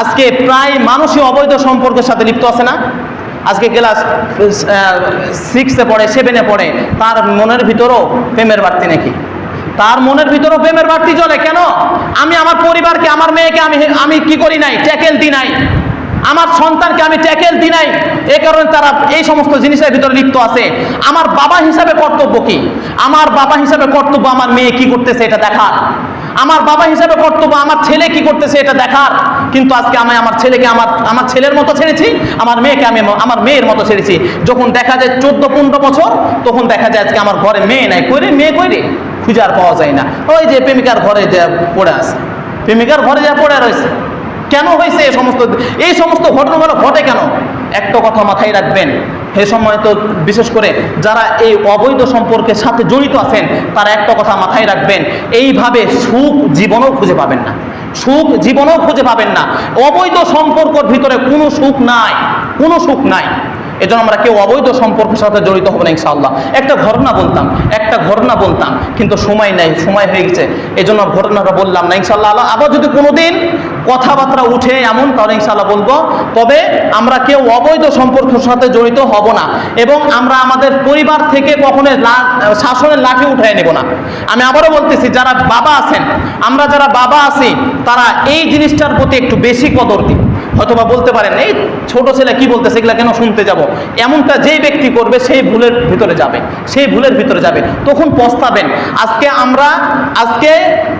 আজকে প্রায় মানুষই অবৈধ সম্পর্কের সাথে লিপ্ত আছে না? আজকে ক্লাস সিক্সে পড়ে সেভেনে পড়ে, তার মনের ভিতরও প্রেমের বাড়তি নাকি? তার মনের ভিতরও প্রেমের বাড়তি চলে কেন? আমি আমার পরিবারকে, আমার মেয়েকে আমি আমি কি করি নাই? ট্যাকেল দিই নাই। আমার সন্তানকে আমি ট্যাকেল দিই নাই। এ কারণে তারা এই সমস্ত জিনিসের ভিতরে লিপ্ত আছে। আমার বাবা হিসাবে কর্তব্য কি? আমার বাবা হিসাবে কর্তব্য আমার মেয়ে কি করতেছে এটা দেখার। আমার বাবা হিসাবে কর্তব্য আমার ছেলে কি করতেছে এটা দেখার। কিন্তু আজকে আমি আমার ছেলেকে আমার আমার ছেলের মতো ছেড়েছি, আমার মেয়েকে আমি আমার মেয়ের মতো ছেড়েছি। যখন দেখা যায় চোদ্দ, পনেরো বছর, তখন দেখা যায় আজকে আমার ঘরে মেয়ে নাই। কইরে মেয়ে কইরে খুঁজে আর পাওয়া যায় না। ওই যে প্রেমিকার ঘরে যা পড়ে আছে। প্রেমিকার ঘরে যা পড়ে রয়েছে। কেন হয়েছে এই সমস্ত এই সমস্ত ঘটনাগুলো ঘটে কেন? একটা কথা মাথায় রাখবেন। সে সময় তো বিশেষ করে যারা এই অবৈধ সম্পর্কের সাথে জড়িত আছেন, তারা একটা কথা মাথায় রাখবেন। এইভাবে সুখ জীবনও খুঁজে পাবেন না। সুখ জীবনেও খুঁজে পাবেন না। অবৈধ সম্পর্কর ভিতরে কোনো সুখ নাই, কোনো সুখ নাই। এজন্য আমরা কেউ অবৈধ সম্পর্কের সাথে জড়িত হব না ইনশাআল্লাহ। একটা ঘটনা বলতাম, একটা ঘটনা বলতাম, কিন্তু সময় নাই, সময় হয়ে গেছে। এই জন্য ঘটনাটা বললাম না ইনশাআল্লাহ। আল্লাহ আবার যদি কোনোদিন কথাবার্তা উঠে এমন তাহলে ইনশাআল্লাহ বলব, তবে আমরা কেউ অবৈধ সম্পর্কের সাথে জড়িত হব না এবং আমরা আমাদের পরিবার থেকে কখনো শাসনের লাঠি উঠায় নেব না। আমি আবারও বলতেছি, যারা বাবা আছেন, আমরা যারা বাবা আছি, তারা এই জিনিসটার প্রতি একটু বেশি কদর দিই হয়তোবা বলতে পারেন, এই ছোট ছেলে কি বলতেছে, এগুলা কেন শুনতে যাব? এমনটা যেই ব্যক্তি করবে, সেই ভুলের ভিতরে যাবে, সেই ভুলের ভিতরে যাবে। তখন পস্তাবেন, আজকে আমরা, আজকে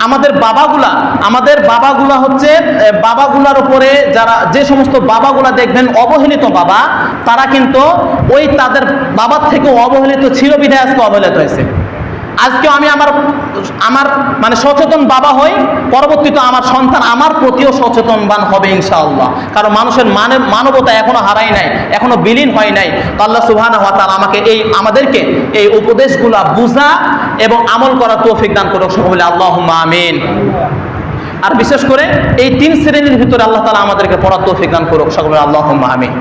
আমাদের বাবাগুলা আমাদের বাবাগুলা হচ্ছে বাবাগুলার উপরে যারা যে সমস্ত বাবাগুলা দেখবেন অবহেলিত বাবা, তারা কিন্তু ওই তাদের বাবার থেকেও অবহেলিত ছিল বিধায় আজকে অবহেলিত হয়েছে। আজকে আমি আমার আমার মানে সচেতন বাবা হই, পরবর্তীতে আমার সন্তান আমার প্রতিও সচেতনবান হবে ইনশাআল্লাহ। কারণ মানুষের মানে মানবতা এখনও হারাই নাই, এখনও বিলীন হয় নাই। আল্লাহ সুবহানাহু ওয়া তাআলা আমাকে এই, আমাদেরকে এই উপদেশগুলা বুঝা এবং আমল করার তৌফিক দান করুক সকলে। আল্লাহ আমিন। আর বিশেষ করে এই তিন শ্রেণির ভিতরে আল্লাহ তালা আমাদেরকে পড়া তৌফিক দান করুক। সকলে আল্লাহ আমিন।